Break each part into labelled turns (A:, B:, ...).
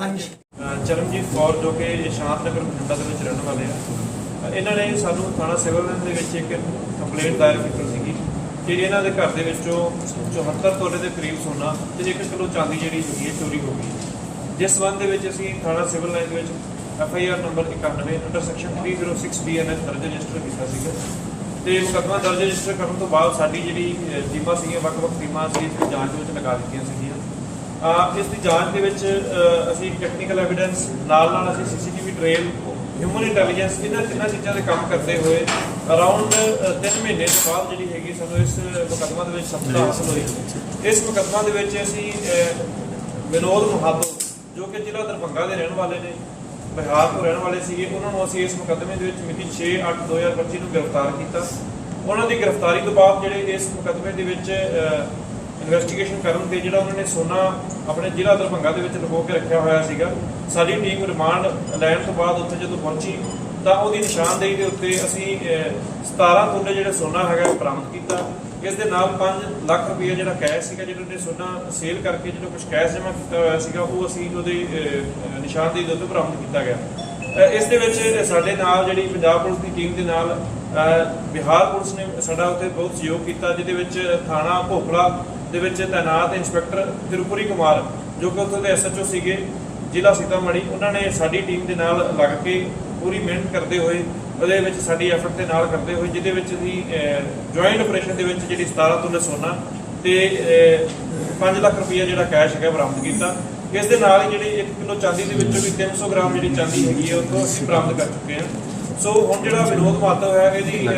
A: ਹਾਂਜੀ।
B: ਅਹ ਚਰਨਜੀਤ ਕੌਰ ਜੋ ਕਿ ਸ਼ਾਂਤਨਗਰ ਬਠਿੰਡਾ ਦੇ ਵਿੱਚ ਰਹਿਣ ਵਾਲੇ ਆ। ਇਹਨਾਂ ਨੇ ਸਾਨੂੰ ਥਾਣਾ ਸਿਵਲ ਲਾਈਨ ਦੇ ਵਿੱਚ ਇੱਕ ਕੰਪਲੇਂਟ ਦਾਇਰ ਕੀਤੀ ਸੀਗੀ ਕਿ ਇਹਨਾਂ ਦੇ ਘਰ ਦੇ ਵਿੱਚੋਂ 74 ਤੋਲੇ ਦੇ ਕਰੀਬ ਸੋਨਾ ਤੇ 1 ਕਿਲੋ ਚਾਂਦੀ ਜਿਹੜੀ ਹੈਗੀ ਹੈ ਚੋਰੀ ਹੋ ਗਈ। ਜਿਸ ਸੰਬੰਧ ਦੇ ਵਿੱਚ ਅਸੀਂ ਥਾਣਾ ਸਿਵਲ ਲਾਈਨ ਦੇ ਵਿੱਚ F I R number 91 under section 306 B N S ਦਰਜ ਰਜਿਸਟਰ ਕੀਤਾ ਸੀਗਾ। ਤੇ ਮੁਕੱਦਮਾ ਦਰਜ ਰਜਿਸਟਰ ਕਰਨ ਤੋਂ ਬਾਅਦ ਸਾਡੀ ਜਿਹੜੀ ਟੀਮਾਂ ਸੀਗੀਆਂ, ਵੱਖ-ਵੱਖ ਟੀਮਾਂ ਸੀ ਇਸ ਜਾਂਚ ਵਿੱਚ ਲਗਾ ਦਿੱਤੀਆਂ ਸੀ ਇਸ ਦੀ ਜਾਂਚ ਦੇ ਵਿੱਚ ਅਸੀਂ ਟੈਕਨੀਕਲ ਐਵੀਡੈਂਸ ਨਾਲ ਨਾਲ ਅਸੀਂ ਸੀਸੀਟੀਵੀ ਟ੍ਰੇਲ ਹਿਊਮਨ ਇੰਟੈਲੀਜੈਂਸ ਇਹਨਾਂ ਤਿੰਨਾਂ ਚੀਜ਼ਾਂ ਦੇ ਕੰਮ ਕਰਦੇ ਹੋਏ ਅਰਾਊਂਡ 3 ਮਹੀਨੇ ਤੋਂ ਬਾਅਦ ਜਿਹੜੀ ਹੈਗੀ ਸਾਨੂੰ ਇਸ ਮੁਕੱਦਮਾ ਦੇ ਵਿੱਚ ਸਫਲਤਾ ਹਾਸਲ ਹੋਈ। ਇਸ ਮੁਕੱਦਮਾ ਦੇ ਵਿੱਚ ਅਸੀਂ ਵਿਨੋਦ ਮਹਾਤੋ ਜੋ ਕਿ ਜ਼ਿਲ੍ਹਾ ਦਰਭੰਗਾ ਦੇ ਰਹਿਣ ਵਾਲੇ ਨੇ ਬਿਹਾਰ ਤੋਂ ਰਹਿਣ ਵਾਲੇ ਸੀਗੇ, ਉਹਨਾਂ ਨੂੰ ਅਸੀਂ ਇਸ ਮੁਕੱਦਮੇ ਦੇ ਵਿੱਚ ਮਿਤੀ 6/8/2025 ਨੂੰ ਗ੍ਰਿਫਤਾਰ ਕੀਤਾ। ਉਹਨਾਂ ਦੀ ਗ੍ਰਿਫਤਾਰੀ ਤੋਂ ਬਾਅਦ ਜਿਹੜੇ ਇਸ ਮੁਕੱਦਮੇ ਦੇ ਵਿੱਚ ਇਨਵੈਸਟੀਗੇਸ਼ਨ ਕਰਨ ਤੇ ਜਿਹੜਾ ਉਹਨਾਂ ਨੇ ਸੋਨਾ ਆਪਣੇ ਜ਼ਿਲ੍ਹਾ ਦਰਭੰਗਾ ਦੇ ਵਿੱਚ ਲੁਕੋ ਕੇ ਰੱਖਿਆ ਹੋਇਆ ਸੀਗਾ ਸਾਡੀ ਟੀਮ ਰਿਮਾਂਡ ਲੈਣ ਤੋਂ ਬਾਅਦ ਉੱਥੇ ਜਦੋਂ ਪਹੁੰਚੀ ਤਾਂ ਉਹਦੀ ਨਿਸ਼ਾਨਦੇਹੀ ਦੇ ਉੱਤੇ ਅਸੀਂ ਅਹ, 17 ਤੋਲੇ ਜਿਹੜਾ ਸੋਨਾ ਹੈਗਾ ਉਹ ਬਰਾਮਦ ਕੀਤਾ। ਇਸ ਦੇ ਨਾਲ 5 ਲੱਖ ਰੁਪਏ ਜਿਹੜਾ ਕੈਸ਼ ਸੀਗਾ ਜਿਹੜਾ ਉਹਨੇ ਸੋਨਾ ਸੇਲ ਕਰਕੇ ਜਿਹੜਾ ਕੁਝ ਕੈਸ਼ ਜਮ੍ਹਾਂ ਕੀਤਾ ਹੋਇਆ ਸੀਗਾ ਉਹ ਅਸੀਂ ਉਹਦੇ ਨਿਸ਼ਾਨਦੇਹੀ ਦੇ ਉੱਤੇ ਬਰਾਮਦ ਕੀਤਾ ਗਿਆ। ਅਹ, ਇਸ ਦੇ ਵਿੱਚ ਸਾਡੇ ਨਾਲ ਜਿਹੜੀ ਪੰਜਾਬ ਪੁਲਿਸ ਦੀ ਟੀਮ ਦੇ ਨਾਲ ਬਿਹਾਰ ਪੁਲਿਸ ਨੇ ਸਾਡਾ ਉੱਥੇ ਬਹੁਤ ਸਹਿਯੋਗ ਕੀਤਾ, ਜਿਹਦੇ ਵਿੱਚ ਥਾਣਾ ਭੋਖਲਾ ਦੇ ਵਿੱਚ ਤਾਇਨਾਤ ਇੰਸਪੈਕਟਰ ਤਿਰੂਪੁਰੀ ਕੁਮਾਰ, ਜੋ ਕਿ ਉੱਥੇ ਦੇ ਐਸਐਚਓ ਸੀਗੇ, ਜ਼ਿਲ੍ਹਾ ਸੀਤਾਮੜ੍ਹੀ, ਉਹਨਾਂ ਨੇ ਸਾਡੀ ਟੀਮ ਦੇ ਨਾਲ ਲੱਗ ਕੇ ਪੂਰੀ ਮਿਹਨਤ ਕਰਦੇ ਹੋਏ, ਉਹਦੇ ਵਿੱਚ ਸਾਡੀ ਐਫਰਟ ਦੇ ਨਾਲ ਕਰਦੇ ਹੋਏ, ਜਿਹਦੇ ਵਿੱਚ ਅਸੀਂ ਜੁਆਇੰਟ ਆਪਰੇਸ਼ਨ ਦੇ ਵਿੱਚ ਜਿਹੜੀ 17 ਤੋਂ ਸੋਨਾ ਤੇ 5 ਲੱਖ ਰੁਪਈਆ ਜਿਹੜਾ ਕੈਸ਼ ਹੈਗਾ ਬਰਾਮਦ ਕੀਤਾ। ਇਸ ਦੇ ਨਾਲ ਹੀ ਜਿਹੜੀ 1 ਕਿਲੋ ਚਾਂਦੀ ਦੇ ਵਿੱਚੋਂ ਵੀ 300 ਗ੍ਰਾਮ ਜਿਹੜੀ ਚਾਂਦੀ ਹੈਗੀ ਹੈ, ਉਹ ਤੋਂ ਅਸੀਂ ਬਰਾਮਦ ਕਰ ਚੁੱਕੇ ਹਾਂ। ਸੋ ਹੁਣ ਜਿਹੜਾ ਵਿਨੋਦ ਮਾਤਵ ਹੈ ਇਹਦੀ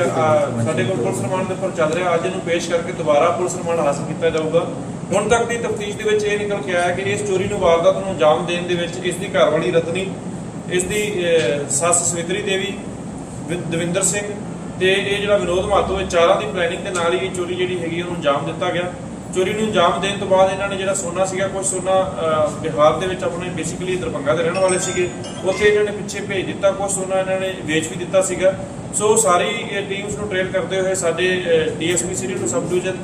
B: ਸਾਡੇ ਕੋਲ ਪੁਲਿਸ ਰਿਮਾਂਡ ਦੇ ਉੱਪਰ ਚੱਲ ਰਿਹਾ। ਅੱਜ ਇਹਨੂੰ ਪੇਸ਼ ਕਰਕੇ ਦੁਬਾਰਾ ਪੁਲਿਸ ਰਿਮਾਂਡ ਹਾਸਲ ਕੀਤਾ ਜਾਊਗਾ। ਹੁਣ ਤੱਕ ਦੀ ਤਫਤੀਸ਼ ਦੇ ਵਿੱਚ ਇਹ ਨਿਕਲ ਕੇ ਆਇਆ ਕਿ ਇਸ ਚੋਰੀ ਨੂੰ ਵਾਰਦਾਤ ਨੂੰ ਅੰਜਾਮ ਦੇਣ ਦੇ ਵਿੱਚ ਇਸ ਦੀ ਘਰਵਾਲੀ ਰਤਨੀ, ਇਸ ਦੀ ਸੱਸ ਸਵਿਤਰੀ ਦੇਵੀ ਦਵਿੰਦਰ ਸਿੰਘ ਤੇ ਇਹ ਜਿਹੜਾ ਵਿਨੋਦ ਮਾਤੋ ਇਹ ਚਾਰਾਂ ਦੀ ਪਲੈਨਿੰਗ ਦੇ ਨਾਲ ਹੀ ਇਹ ਚੋਰੀ ਜਿਹੜੀ ਹੈਗੀ ਉਹਨੂੰ ਅੰਜਾਮ ਦਿੱਤਾ ਗਿਆ। ਚੋਰੀ ਨੂੰ ਅੰਜਾਮ ਦੇਣ ਤੋਂ ਬਾਅਦ ਇਹਨਾਂ ਨੇ ਜਿਹੜਾ ਸੋਨਾ ਸੀਗਾ ਕੁਝ ਸੋਨਾ ਬਿਹਾਰ ਦੇ ਵਿੱਚ ਆਪਣੇ ਬੇਸਿਕਲੀ ਦਰਭੰਗਾ ਦੇ ਰਹਿਣ ਵਾਲੇ ਸੀਗੇ। ਉੱਥੇ ਇਹਨਾਂ ਨੇ ਪਿੱਛੇ ਭੇਜ ਦਿੱਤਾ ਕੁਝ ਸੋਨਾ ਇਹਨਾਂ ਨੇ ਵੇਚ ਵੀ ਦਿੱਤਾ ਸੀਗਾ। ਸੋ ਸਾਰੀ ਟੀਮਸ ਨੂੰ ਟ੍ਰੇਲ ਕਰਦੇ ਹੋਏ ਸਾਡੇ DSP city two sub division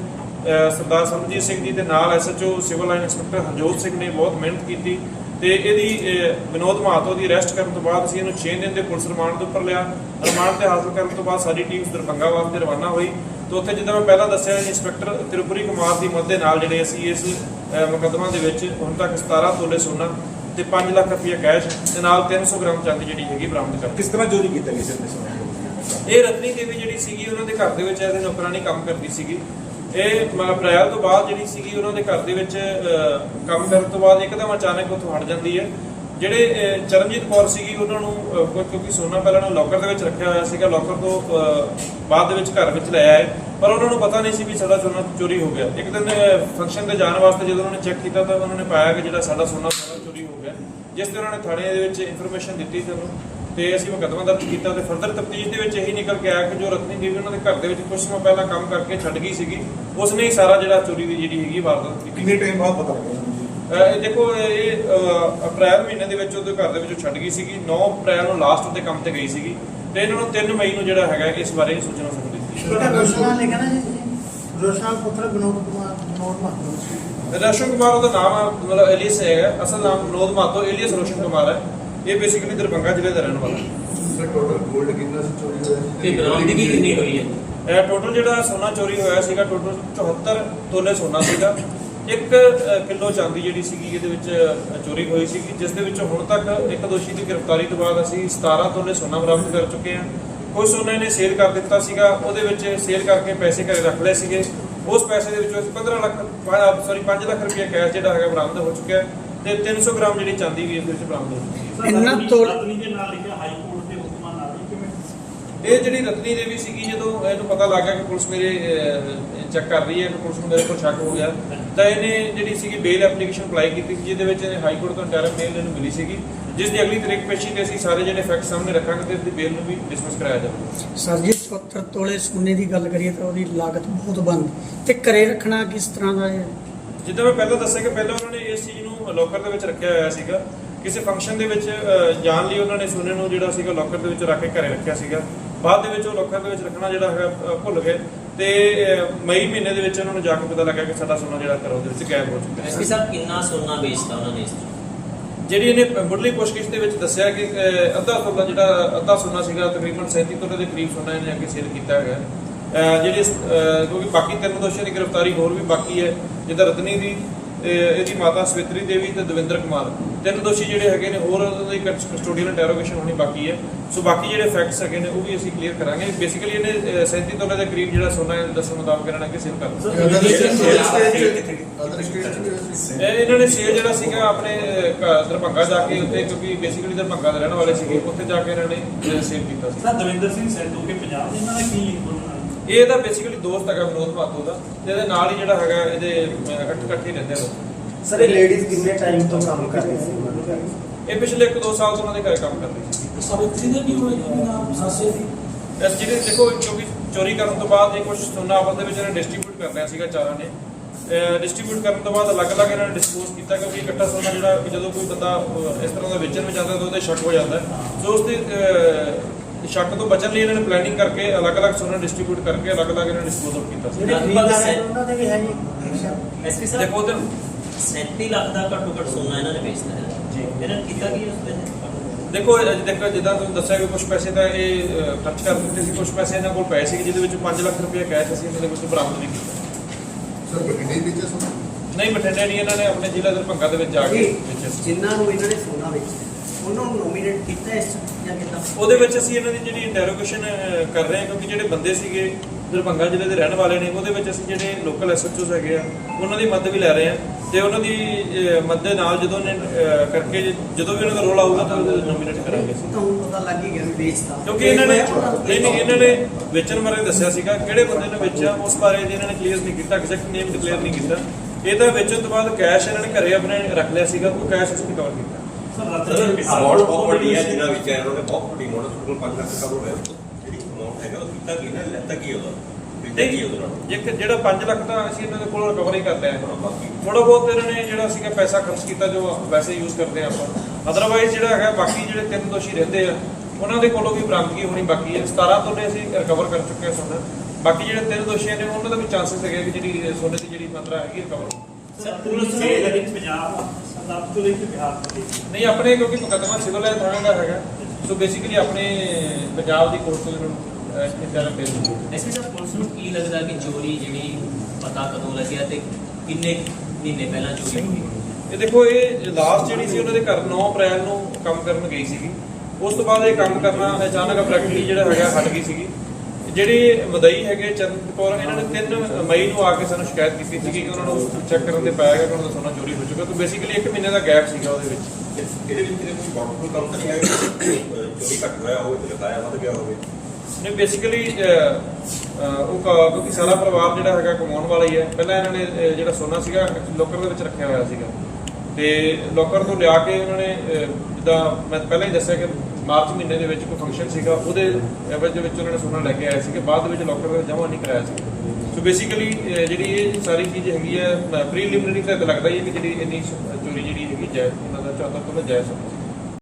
B: Sardar Sarabjit Singh ji ਦੇ ਨਾਲ SHO civil line inspector Harjot Singh ਨੇ ਬਹੁਤ ਮਿਹਨਤ ਕੀਤੀ ਤੇ ਇਹਦੀ ਵਿਨੋਦ ਮਹਾਤੋ ਦੀ ਅਰੈਸਟ ਕਰਨ ਤੋਂ ਬਾਅਦ ਅਸੀਂ ਇਹਨੂੰ 6 ਦਿਨ ਦੇ ਪੁਲਿਸ ਰਿਮਾਂਡ ਦੇ ਉੱਪਰ ਲਿਆ। ਰਿਮਾਂਡ ਤੇ ਹਾਸਲ ਕਰਨ ਤੋਂ ਬਾਅਦ ਸਾਡੀ ਟੀਮ ਦਰਭੰਗਾ ਵਾਸਤੇ ਰਵਾਨਾ ਹੋਈ। ਤੇ ਉੱਥੇ ਜਿੱਦਾਂ ਮੈਂ ਪਹਿਲਾਂ ਦੱਸਿਆ ਇੰਸਪੈਕਟਰ ਤਿਰੂਪੁਰੀ ਕੁਮਾਰ ਦੀ ਮਦਦ ਦੇ ਨਾਲ ਜਿਹੜੇ ਅਸੀਂ ਇਸ ਮੁਕੱਦਮਾ ਦੇ ਵਿੱਚ ਹੁਣ ਤੱਕ 17 ਤੋਲੇ ਸੋਨਾ ਤੇ 5 ਲੱਖ ਰੁਪਏ ਕੈਸ਼ ਤੇ ਨਾਲ 300 ਗ੍ਰਾਮ ਚਾਂਦੀ ਜਿਹੜੀ ਹੈਗੀ ਬਰਾਮਦ ਕਰ
C: ਕਿਸ ਤਰ੍ਹਾਂ ਚੋਰੀ ਕੀਤਾ ਨੇ ਸੋਨਾ
B: ਇਹ ਰਤਨੀ ਦੇਵੀ ਜਿਹੜੀ ਸੀਗੀ ਉਹਨਾਂ ਦੇ ਘਰ ਦੇ ਵਿੱਚ ਐਜ਼ ਨੌਕਰਾਨੀ ਕੰਮ ਕਰਦੀ ਸੀਗੀ। ਇਹ ਮ- ਅਪ੍ਰੈਲ ਤੋਂ ਬਾਅਦ ਜਿਹੜੀ ਸੀਗੀ ਉਹਨਾਂ ਦੇ ਘਰ ਦੇ ਵਿੱਚ ਕੰਮ ਕਰਨ ਤੋਂ ਬਾਅਦ ਇੱਕਦਮ ਅਚਾਨਕ ਉੱਥੋਂ ਹਟ ਜਾਂਦੀ ਹੈ। ਜਿਹੜੇ ਚਰਨਜੀਤ ਕੌਰ ਸੀਗੀ ਉਹਨਾਂ ਨੂੰ ਕਿਉਂਕਿ ਸੋਨਾ ਪਹਿਲਾਂ ਨੂੰ ਲੋਕਰ ਦੇ ਵਿੱਚ ਰੱਖਿਆ ਹੋਇਆ ਸੀਗਾ ਲੋਕਰ ਤੋਂ ਬਾਅਦ ਦੇ ਵਿੱਚ ਘਰ ਵਿੱਚ ਲੈ ਆਏ। ਪਰ ਉਹਨਾਂ ਨੂੰ ਪਤਾ ਨਹੀਂ ਸੀ ਵੀ ਸਾਡਾ ਸੋਨਾ ਚੋਰੀ ਹੋ ਗਿਆ। ਇੱਕ ਦਿਨ ਫੰਕਸ਼ਨ ਤੇ ਜਾਣ ਵਾਸਤੇ ਜਦੋਂ ਉਹਨਾਂ ਨੇ ਚੈੱਕ ਕੀਤਾ ਤਾਂ ਉਹਨਾਂ ਨੇ ਪਾਇਆ ਕਿ ਜਿਹੜਾ ਸਾਡਾ ਸੋਨਾ ਸਾਰਾ ਚੋਰੀ ਹੋ ਗਿਆ। ਜਿਸ ਤੇ ਉਹਨਾਂ ਨੇ ਥਾਣੇ ਦੇ ਵਿੱਚ ਇਨਫੋਰਮੇਸ਼ਨ ਦਿੱਤੀ ਸਾਨੂੰ ਤੇ ਅਸੀਂ ਮੁਕੱਦਮਾ ਦਰਜ ਕੀਤਾ ਤੇ ਫਰਦਰ ਤਫਤੀਸ਼ ਦੇ ਵਿੱਚ ਇਹੀ ਨਿਕਲ ਕੇ ਆਇਆ ਕਿ ਜੋ ਰਤਨੀ ਦੇਵੀ ਉਹਨਾਂ ਦੇ ਘਰ ਦੇ ਵਿੱਚ ਕੁਝ ਸਮਾਂ ਪਹਿਲਾਂ ਕੰਮ ਕਰਕੇ ਛੱਡ ਗਈ ਸੀਗੀ ਉਸਨੇ ਹੀ ਸਾਰਾ ਜਿਹੜਾ ਚੋਰੀ ਦੀ ਜਿਹੜੀ ਹੈਗੀ ਵਾਰਦਾਤ ਕੀਤੀ
C: ਕਿੰਨੇ ਟਾਈਮ ਬਾਅਦ ਪਤਾ ਲੱਗਿਆ?
B: ਦੇਖੋ ਇਹ ਅਪ੍ਰੈਲ ਮਹੀਨੇ ਦੇ ਵਿੱਚ ਉਹਦੇ ਘਰ ਦੇ ਵਿੱਚੋਂ ਛੱਡ ਗਈ ਸੀਗੀ। 9 ਅਪ੍ਰੈਲ ਨੂੰ ਲਾਸਟ ਉਹਦੇ ਕੰਮ ਤੇ ਗਈ ਸੀਗੀ। ਤੇ ਇਹਨਾਂ ਨੂੰ 3 ਮਈ ਨੂੰ ਜਿਹੜਾ ਹੈਗਾ ਇਸ ਬਾਰੇ ਸੂਚਨਾ ਸਾਨੂੰ ਦਿੱਤੀ
A: ਛੋਟਾ ਰੋਸ਼ਨਾ ਲਿਖਿਆ ਨਾ ਜੀ ਰੋਸ਼ਨਾ ਪੁੱਤਰ ਵਿਨੋਦ ਕੁਮਾਰ ਵਿਨੋਦ ਮਾਤਰ
B: ਰੋਸ਼ਨ ਕੁਮਾਰ ਉਹਦਾ ਨਾਮ ਮਤਲਬ ਐਲੀਅਸ ਹੈਗਾ ਅਸਲ ਨਾਮ ਵਿਨੋਦ ਮਾਤੋ ਐਲੀਅਸ ਰੋਸ਼ਨ ਕੁਮਾਰ ਹੈ। ਇਹ ਬੇਸਿਕਲੀ ਦਰਭੰਗਾ ਜ਼ਿਲ੍ਹੇ ਦਾ ਰਹਿਣ ਵਾਲਾ ਹੈ।
C: ਸਰ ਟੋਟਲ 골ਡ ਕਿੰਨਾ ਸੀ ਚੋਰੀ ਹੋਇਆ ਸੀ?
D: ਤੇ ਬਰਾਮਦਗੀ ਕਿੰਨੀ ਹੋਈ ਹੈ?
B: ਇਹ ਟੋਟਲ ਜਿਹੜਾ ਸੋਨਾ ਚੋਰੀ ਹੋਇਆ ਸੀਗਾ ਟੋਟਲ 74 ਤੋਲੇ ਸੋਨਾ ਸੀਗਾ। 1 ਕਿਲੋ ਚਾਂਦੀ ਜਿਹੜੀ ਸੀਗੀ ਇਹਦੇ ਵਿੱਚ ਚੋਰੀ ਹੋਈ ਸੀਗੀ ਜਿਸ ਦੇ ਵਿੱਚੋਂ ਹੁਣ ਤੱਕ ਇੱਕ ਦੋਸ਼ੀ ਦੀ ਗ੍ਰਿਫਤਾਰੀ ਤੋਂ ਬਾਅਦ ਅਸੀਂ 17 ਤੋਲੇ ਸੋਨਾ ਬਰਾਮਦ ਕਰ ਚੁੱਕੇ ਹਾਂ। ਕੋਈ ਸੋਨਾ ਇਹਨੇ ਸੇਲ ਕਰ ਦਿੱਤਾ ਸੀਗਾ ਉਹਦੇ ਵਿੱਚ ਸੇਲ ਕਰਕੇ ਪੈਸੇ ਘਰੇ ਰੱਖ ਲਏ ਸੀਗੇ। ਉਸ ਪੈਸੇ ਦੇ ਵਿੱਚੋਂ ਅਸੀਂ 15 ਲੱਖ ਸੌਰੀ 5 ਲੱਖ ਰੁਪਏ ਕੈਸ਼ ਜਿਹੜਾ ਹੈਗਾ ਬਰਾਮਦ ਹੋ ਚੁੱਕਿਆ ਹੈ ਤੇ 300 ਗ੍ਰਾਮ ਜਿਹੜੀ ਚਾਂਦੀ ਵੀ ਇਸ ਵਿੱਚ ਬਰਾਮਦ ਹੋ ਚੁੱਕੀ ਹੈ।
A: ਇੰਨਾ ਤੋਲ
E: ਰਤਨੀ ਦੇ ਨਾਲ ਲਿਖਿਆ ਹਾਈ ਕੋਰਟ ਦੇ ਹੁਕਮਾਂ ਨਾਲ ਇਹ ਕਿਵੇਂ
B: ਇਹ ਜਿਹੜੀ ਰਤਨੀ ਦੇਵੀ ਸੀਗੀ ਜਦੋਂ ਇਹਨੂੰ ਪਤਾ ਲੱਗ ਕਿ ਪੁਲਿਸ ਮੇਰੇ ਚੈੱਕ ਕਰ ਰਹੀ ਹੈ ਕਿ ਪੁਲਿਸ ਨੂੰ ਮੇਰੇ ਕੋਲ ਸ਼ੱਕ ਹੋ ਗਿਆ। ਤਾਂ ਇਹਨੇ ਜਿਹੜੀ ਸੀਗੀ ਬੇਲ ਐਪਲੀਕੇਸ਼ਨ ਅਪਲਾਈ ਕੀਤੀ ਸੀ ਜਿਹਦੇ ਵਿੱਚ ਇਹਨੇ ਹਾਈ ਕੋਰਟ ਤੋਂ ਡਾਇਰੈਕਟ ਮੇਲ ਇਹਨੂੰ ਮਿਲੀ ਸੀਗੀ ਜਿਸ ਦੀ ਅਗਲੀ ਤਰੀਕ ਪੇਸ਼ੀ ਤੇ ਅਸੀਂ ਸਾਰੇ ਜਿਹੜੇ ਫੈਕਟ ਸਾਹਮਣੇ ਰੱਖਾਂਗੇ ਤੇ ਇਸ ਦੀ ਬੇਲ ਨੂੰ ਵੀ ਡਿਸਮਿਸ ਕਰਾਇਆ ਜਾਵੇਗਾ
A: ਸਰ ਜੀ 74 ਤੋਲੇ ਸੋਨੇ ਦੀ ਗੱਲ ਕਰੀਏ ਤਾਂ ਉਹਦੀ ਲਾਗਤ ਬਹੁਤ ਬੰਦ। ਤੇ ਘਰੇ ਰੱਖਣਾ ਕਿਸ ਤਰ੍ਹਾਂ ਦਾ ਹੈ?
B: ਜਿੱਦਾਂ ਮੈਂ ਪਹਿਲਾਂ ਦੱਸਿਆ ਕਿ ਪਹਿਲਾਂ ਉਹਨਾਂ ਨੇ ਇਸ ਚੀਜ਼ ਨੂੰ ਲੋਕਰ ਦੇ ਵਿੱਚ ਰੱਖਿਆ ਹੋਇਆ ਸੀਗਾ। ਕਿਸੇ ਫੰਕਸ਼ਨ ਦੇ ਵਿੱਚ ਜਾਣ ਲਈ ਉਹਨਾਂ ਨੇ ਸੋਨੇ ਨੂੰ ਜਿਹੜਾ ਸੀਗਾ ਲੋਕਰ ਦੇ ਵਿੱਚ ਰੱਖ ਕੇ ਘਰੇ ਰੱਖਿਆ ਸੀਗਾ। ਬਾਅਦ ਦੇ ਵਿੱਚ ਉਹ ਲੋਕਰ ਦੇ ਵਿੱਚ ਰੱਖਣਾ ਜਿਹੜਾ ਹੈਗਾ ਭੁੱਲ ਗਏ। ਤੇ ਮਈ ਮਹੀਨੇ ਦੇ ਵਿੱਚ ਉਹਨਾਂ ਨੂੰ ਜਾ ਕੇ ਪਤਾ ਲੱਗਾ ਕਿ ਸਾਡਾ ਸੋਨਾ ਜਿਹੜਾ ਘਰੋਂ ਦੇ ਵਿੱਚ ਗਾਇਬ ਹੋ ਚੁੱਕਾ ਹੈ
D: ਐਸਪੀ ਸਾਹਿਬ ਕਿੰਨਾ ਸੋਨਾ ਵੇਚਤਾ ਉਹਨਾਂ ਨੇ
B: ਜਿਹੜੀ ਇਹਨੇ ਮੁੱਢਲੀ ਪੁੱਛਗਿੱਛ ਦੇ ਵਿੱਚ ਦੱਸਿਆ ਕਿ ਅੱਧਾ ਤੋਲਾ ਜਿਹੜਾ ਅੱਧਾ ਸੋਨਾ ਸੀਗਾ ਤਕਰੀਬਨ 37 ਤੋਲੇ ਦੇ ਕਰੀਬ ਸੋਨਾ ਇਹਨੇ ਅੱਗੇ ਸੇਲ ਕੀਤਾ ਹੈਗਾ। ਜਿਹੜੇ ਕਿਉਂਕਿ ਬਾਕੀ ਤਿੰਨ ਦੋਸ਼ੀਆਂ ਦੀ ਗ੍ਰਿਫਤਾਰੀ ਹੋਰ ਵੀ ਬਾਕੀ ਹੈ ਜਿੱਦਾਂ ਰਤਨੀ ਦੀ ਅਹ, ਇਹਦੀ ਮਾਤਾ ਸਵਿਤਰੀ ਦੇਵੀ ਤੇ ਦਵਿੰਦਰ ਕੁਮਾਰ। ਤਿੰਨ ਦੋਸ਼ੀ ਜਿਹੜੇ ਹੈਗੇ ਨੇ ਹੋਰ ਉਹਨਾਂ ਦੀ ਕਸਟੋਡੀਅਲ ਇੰਟਰੋਗੇਸ਼ਨ ਹੋਣੀ ਬਾਕੀ ਹੈ। ਸੋ ਬਾਕੀ ਜਿਹੜੇ ਫੈਕਟਸ ਹੈਗੇ ਨੇ ਉਹ ਵੀ ਅਸੀਂ ਕਲੀਅਰ ਕਰਾਂਗੇ। ਬੇਸਿਕਲੀ ਇਹਨੇ ਅਹ, 37 ਤੋਲੇ ਦੇ ਕਰੀਬ ਜਿਹੜਾ ਸੋਨਾ ਹੈ ਦੱਸਣ ਮੁਤਾਬਕ ਇਹਨਾਂ ਨੇ ਅੱਗੇ ਸੇਲ ਕਰ ਦਿੱਤਾ।
C: ਅਦਰ ਸਟੇਟ ਚ ਵੀ ਅਸੀਂ
B: ਇਹ ਇਹਨਾਂ ਨੇ ਸੇਲ ਜਿਹੜਾ ਸੀਗਾ ਆਪਣੇ ਦਰਭੰਗਾ ਜਾ ਕੇ ਉੱਥੇ ਕਿਉਂਕਿ ਬੇਸਿਕਲੀ ਦਰਭੰਗਾ ਦੇ ਰਹਿਣ ਵਾਲੇ ਸੀਗੇ ਉੱਥੇ ਜਾ ਕੇ ਇਹਨਾਂ ਨੇ ਸੇਲ ਕੀਤਾ ਸੀ।
E: ਸਰ ਦਵਿੰਦਰ ਸਿੰਘ ਸੈਦੂ ਕੇ ਪੰਜਾਬ ਦੇ ਇਹਨਾਂ ਦਾ ਕੀ ਲਿੰਕ ਉਹਨਾਂ
B: ਇਹ ਇਹਦਾ ਬੇਸਿਕਲੀ ਦੋਸਤ ਹੈਗਾ ਵਿਨੋਦ ਮਾਤੋ ਦਾ ਤੇ ਇਹਦੇ ਨਾਲ ਹੀ ਜਿਹੜਾ ਹੈਗਾ ਇਹਦੇ ਅਹ, ਇਕੱਠੇ ਹੀ ਰਹਿੰਦੇ ਨੇ
D: ਸਰ ਇਹ ਲੇਡੀਜ਼ ਕਿੰਨੇ ਟਾਈਮ ਤੋਂ ਕੰਮ ਕਰ ਰਹੀ ਸੀ?
B: ਇਹ ਪਿਛਲੇ 1-2 ਸਾਲ ਤੋਂ ਉਹਨਾਂ ਦੇ ਘਰੇ ਕੰਮ ਕਰਦੀ ਸੀ।
A: ਸਾਵਿਤਰੀ ਦੇ ਕੀ ਹੋਇਆ ਜੀ ਨਾਮ ਸਾਸੇ ਦੀ?
B: ਇਸ ਜਿਹੜੇ ਦੇਖੋ ਕਿਉਂਕਿ ਚੋਰੀ ਕਰਨ ਤੋਂ ਬਾਅਦ ਇਹ ਕੁਝ ਸੋਨਾ ਆਪਸ ਦੇ ਵਿੱਚ ਇਹਨਾਂ ਡਿਸਟ੍ਰੀਬਿਊਟ ਕਰ ਲਿਆ ਸੀਗਾ ਚਾਰਾਂ ਨੇ। ਡਿਸਟ੍ਰੀਬਿਊਟ ਕਰਨ ਤੋਂ ਬਾਅਦ ਅਲੱਗ-ਅਲੱਗ ਇਹਨਾਂ ਨੇ ਡਿਸਪੋਜ਼ ਕੀਤਾ ਕਿਉਂਕਿ ਇਕੱਠਾ ਸੋਨਾ ਜਿਹੜਾ ਜਦੋਂ ਕੋਈ ਬੰਦਾ ਅਹ, ਇਸ ਤਰ੍ਹਾਂ ਦਾ ਵੇਚਣ ਵਿੱਚ ਜਾਂਦਾ ਤਾਂ ਉਹਦੇ ਸ਼ੱਕ ਹੋ ਜਾਂਦਾ। ਹੈ। ਸੋ ਉਸ ਦੇ ਸ਼ੱਕ ਤੋਂ ਬਚਣ ਲਈ ਇਹਨਾਂ ਨੇ ਪਲੈਨਿੰਗ ਕਰਕੇ ਅਲੱਗ-ਅਲੱਗ ਸੋਨਾ ਡਿਸਟ੍ਰੀਬਿਊਟ ਕਰਕੇ ਅਲੱਗ-ਅਲੱਗ ਇਹਨਾਂ ਨੇ ਡਿਸਪੋਜ਼ ਆਫ ਕੀਤਾ ਸੀ।
D: ਜਿਹੜੇ ਖਰੀਦਦਾਰ ਹੈ ਉਹਨਾਂ ਦੇ ਵੀ ਹੈ ਜੀ।
F: ਐਸਪੀ
B: ਦੇਖੋ
F: ਸਾਹਿਬ
B: ਉਹਦੇ
F: 37 ਲੱਖ ਦਾ ਘੱਟੋ ਘੱਟ ਸੋਨਾ ਇਹਨਾਂ ਨੇ ਵੇਚਦਾ ਹੈ। ਜੀ। ਇਹਨਾਂ ਨੇ ਕੀਤਾ ਕੀ ਉਸ ਵਿੱਚ
B: ਦੇਖੋ ਅੱਜ ਦੇਖੋ ਜਿੱਦਾਂ ਤੁਹਾਨੂੰ ਦੱਸਿਆ ਕਿ ਕੁਝ ਪੈਸੇ ਤਾਂ ਇਹ ਖਰਚ ਕਰ ਦਿੱਤੇ ਸੀ। ਕੁਝ ਪੈਸੇ ਇਹਨਾਂ ਕੋਲ ਪਏ ਸੀ ਜਿਹਦੇ ਵਿੱਚ 5 ਲੱਖ ਰੁਪਏ ਕੈਸ਼ ਅਸੀਂ ਇਹਨਾਂ ਦੇ ਵਿੱਚ ਬਰਾਮਦ ਵੀ ਕੀਤਾ।
C: ਸਰ ਬਠਿੰਡੇ ਵਿੱਚ ਸਰ
B: ਨਹੀਂ ਬਠਿੰਡੇ ਨਹੀਂ ਇਹਨਾਂ ਨੇ ਆਪਣੇ ਜ਼ਿਲ੍ਹਾ ਦਰਭੰਗਾ ਦੇ ਵਿੱਚ ਜਾ ਕੇ।
D: ਜਿਨ੍ਹਾਂ ਨੂੰ ਇਹਨਾਂ ਨੇ ਸੋਨਾ ਵੇਚਿਆ। ਉਹਨਾਂ ਨੂੰ ਨੋਮੀਨੇਟ ਕੀਤਾ ਇਸ 'ਚ ਜਾਂ ਕਿੱਦਾਂ?
B: ਉਹਦੇ ਵਿੱਚ ਅਸੀਂ ਇਹਨਾਂ ਦੀ ਜਿਹੜੀ ਇੰਟਰੋਗੇਸ਼ਨ ਕਰ ਰਹੇ ਹਾਂ ਕਿਉਂਕਿ ਜਿਹੜੇ ਬੰਦੇ ਸੀਗੇ ਦਰਭੰਗਾ ਜ਼ਿਲ੍ਹੇ ਦੇ ਰਹਿਣ ਵਾਲੇ ਨੇ ਉਹਦੇ ਵਿੱਚ ਅਸੀਂ ਜਿਹੜੇ ਲੋਕਲ ਐਸਐਚਓਸ ਹੈਗੇ ਆ ਉਹਨਾਂ ਦੀ ਮਦਦ ਵੀ ਲੈ ਰਹੇ ਹਾਂ। ਤੇ ਉਹਨਾਂ ਦੀ ਮਦਦ ਨਾਲ ਜਦੋਂ ਨੇ ਕਰਕੇ ਜਦੋਂ ਵੀ ਉਹਨਾਂ ਦਾ ਰੋਲ ਆਊਗਾ ਤਾਂ ਨੋਮੀਨੇਟ ਕਰਾਂਗੇ। ਅਸੀਂ
D: ਤਾਂ ਹੁਣ ਪਤਾ ਲੱਗ ਹੀ ਗਿਆ ਵੀ ਵੇਚਦਾ
B: ਕਿਉਂਕਿ ਇਹਨਾਂ ਨੇ ਨਹੀਂ ਨਹੀਂ ਇਹਨਾਂ ਨੇ ਵੇਚਣ ਬਾਰੇ ਦੱਸਿਆ ਸੀਗਾ ਕਿਹੜੇ ਬੰਦੇ ਨੇ ਵੇਚਿਆ ਉਸ ਬਾਰੇ ਇਹਨਾਂ ਨੇ ਕਲੀਅਰ ਨਹੀਂ ਕੀਤਾ ਐਗਜ਼ੈਕਟ ਨੇਮ ਡਿਕਲੇਅਰ ਨਹੀਂ ਕੀਤਾ। ਇਹ ਤਾਂ ਵੇਚਣ ਤੋਂ ਬਾਅਦ ਕੈਸ਼ ਇਹਨਾਂ ਨੇ ਘਰੇ ਆਪਣੇ ਰੱਖ ਲਿਆ ਸੀਗਾ ਉਹ ਕੈਸ਼ ਅਸੀਂ ਰਿਕਵਰ ਕੀਤਾ।
G: ਅਮਾਉਂਟ ਬਹੁਤ ਵੱਡੀ ਹੈ ਜਿਨ੍ਹਾਂ ਵਿੱਚ ਇਹਨਾਂ ਨੇ ਬਹੁਤ ਵੱਡੀ ਅਮਾਉਂਟ ਸਕੂਲ 5 ਲੱਖ ਕਵਰ ਹੋਇਆ ਜਿਹੜੀ ਅਮਾਉਂਟ ਹੈਗਾ ਉਹ ਕੀਤਾ ਕੀ ਨਾ ਲੈਤਾ ਕੀ ਉਹਦਾ? ਵੇਚਿਆ ਕੀ ਉਹਦੇ? ਨਾਲ
B: ਇੱਕ ਜਿਹੜਾ 5 ਲੱਖ ਤਾਂ ਅਸੀਂ ਇਹਨਾਂ ਦੇ ਕੋਲ ਰਿਕਵਰ ਹੀ ਕਰ ਲਿਆ ਹੈ
G: ਬਾਕੀ।
B: ਥੋੜਾ ਬਹੁਤ ਇਹਨਾਂ ਨੇ ਜਿਹੜਾ ਸੀਗਾ ਪੈਸਾ ਖਰਚ ਕੀਤਾ ਜੋ ਵੈਸੇ ਯੂਜ਼ ਕਰਦੇ ਆ ਆਪਾਂ। ਅਦਰਵਾਈਜ਼ ਜਿਹੜਾ ਹੈਗਾ ਬਾਕੀ ਜਿਹੜੇ ਤਿੰਨ ਦੋਸ਼ੀ ਰਹਿੰਦੇ ਆ ਉਹਨਾਂ ਦੇ ਕੋਲੋਂ ਵੀ ਬਰਾਮਦਗੀ ਹੋਣੀ ਬਾਕੀ ਹੈ। 17 ਤੋਲੇ ਅਸੀਂ ਰਿਕਵਰ ਕਰ ਚੁੱਕੇ ਹਾਂ ਸੋਨਾ ਬਾਕੀ ਜਿਹੜੇ ਤਿੰਨ ਦੋਸ਼ੀ ਨੇ ਉਹਨਾਂ ਦਾ ਵੀ ਚਾਂਸਸ ਹੈਗੇ ਕਿ ਜਿਹੜੀ ਸੋਨੇ ਦੀ ਜਿਹੜੀ ਮਾਤਰਾ ਹੈਗੀ ਰਿਕਵਰ
E: ਸਰ ਪੁਲਿਸ ਨੇ ਇਹਦੇ ਵਿੱਚ ਪੰਜਾਬ ਸਦਾਬ ਤੋਂ ਲੈ ਕੇ ਬਿਹਾਰ ਤੱਕ
B: ਨਹੀਂ ਆਪਣੇ ਕਿਉਂਕਿ ਮੁਕੱਦਮਾ ਸਿਵਲ ਹੈ ਥਾਣੇ ਦਾ ਹੈਗਾ। ਸੋ ਬੇਸਿਕਲੀ ਆਪਣੇ ਪੰਜਾਬ ਦੀ ਕੋਰਟ ਤੋਂ ਇਹਨਾਂ ਨੂੰ ਇੰਤਜ਼ਾਰ ਪੇਸ਼ ਹੋਊਗਾ
F: ਐਸਪੀ ਸਾਹਿਬ ਪੁਲਿਸ ਨੂੰ ਕੀ ਲੱਗਦਾ ਕਿ ਚੋਰੀ ਜਿਹੜੀ ਪਤਾ ਕਦੋਂ ਲੱਗਿਆ ਤੇ ਕਿੰਨੇ ਮਹੀਨੇ ਪਹਿਲਾਂ ਚੋਰੀ ਹੋਈ?
B: ਇਹ ਦੇਖੋ ਇਹ ਲਾਸਟ ਜਿਹੜੀ ਸੀ ਉਹਨਾਂ ਦੇ ਘਰ 9 ਅਪ੍ਰੈਲ ਨੂੰ ਕੰਮ ਕਰਨ ਗਈ ਸੀਗੀ। ਉਸ ਤੋਂ ਬਾਅਦ ਇਹ ਕੰਮ ਕਰਨਾ ਅਚਾਨਕ ਅਬਰੈਕਟਲੀ ਜਿਹੜਾ ਹੈਗਾ ਹਟ ਗਈ ਸੀਗੀ। ਜਿਹੜੀ ਮਦਈ ਹੈਗੇ ਚਰਨਜੀਤ ਕੌਰ ਇਹਨਾਂ ਨੇ 3 ਮਈ ਨੂੰ ਆ ਕੇ ਸਾਨੂੰ ਸ਼ਿਕਾਇਤ ਕੀਤੀ ਸੀਗੀ ਕਿ ਉਹਨਾਂ ਨੂੰ ਚੈੱਕ ਕਰਨ ਤੇ ਪਾਇਆ ਗਿਆ ਕਿ ਉਹਨਾਂ ਦਾ ਸੋਨਾ ਚੋਰੀ ਹੋ ਚੁੱਕਾ। ਤਾਂ ਬੇਸਿਕਲੀ 1 ਮਹੀਨੇ ਦਾ ਗੈਪ ਸੀਗਾ ਉਹਦੇ ਵਿੱਚ।
G: ਇਹਦੇ ਵਿੱਚ ਕੋਈ ਬਾਕਫੁਲ ਕੰਮ ਤਾਂ ਨਹੀਂ ਹੈ ਚੋਰੀ ਘੱਟ ਹੋਇਆ ਹੋਵੇ ਤੇ ਲਗਾਇਆ ਵੱਧ ਗਿਆ ਹੋਵੇ।
B: ਨੇ ਬੇਸਿਕਲੀ ਉਹ ਕਿਉਂਕਿ ਸਾਰਾ ਪਰਿਵਾਰ ਜਿਹੜਾ ਹੈਗਾ ਕਮਾਉਣ ਵਾਲਾ ਹੀ ਹੈ। ਪਹਿਲਾਂ ਇਹਨਾਂ ਨੇ ਜਿਹੜਾ ਸੋਨਾ ਸੀਗਾ ਲੋਕਰ ਦੇ ਵਿੱਚ ਰੱਖਿਆ ਹੋਇਆ ਸੀਗਾ। ਤੇ ਲੋਕਰ ਤੋਂ ਲਿਆ ਕੇ ਉਹਨਾਂ ਨੇ ਜਿੱਦਾਂ ਮੈਂ ਪਹਿਲਾਂ ਹੀ ਦੱਸਿਆ ਕਿ ਮਾਰਚ ਮਹੀਨੇ ਦੇ ਵਿੱਚ ਕੋਈ ਫੰਕਸ਼ਨ ਸੀਗਾ, ਉਹਦੇ ਐਵਰੇਜ ਦੇ ਵਿੱਚ ਉਹਨਾਂ ਨੇ ਸੋਨਾ ਲੈ ਕੇ ਆਇਆ ਸੀ ਕਿ ਬਾਅਦ ਦੇ ਵਿੱਚ ਲੋਕਰ ਦਾ ਜਮ੍ਹਾਂ ਨਹੀਂ ਕਰਾਇਆ ਸੀ। ਸੋ ਬੇਸਿਕਲੀ ਜਿਹੜੀ ਇਹ ਸਾਰੀ ਚੀਜ਼ ਹੈਗੀ ਹੈ ਪ੍ਰੀਲਿਮਿਨਰੀ ਤੇ ਲੱਗਦਾ ਹੀ ਹੈ ਕਿ ਜਿਹੜੀ ਇੰਨੀ ਚੋਰੀ ਜਿਹੜੀ ਹੈਗੀ ਜਾਇਜ਼ ਉਹਨਾਂ ਦਾ 74 ਤੋਂ ਜਾਇਜ਼ ਹੋਣਾ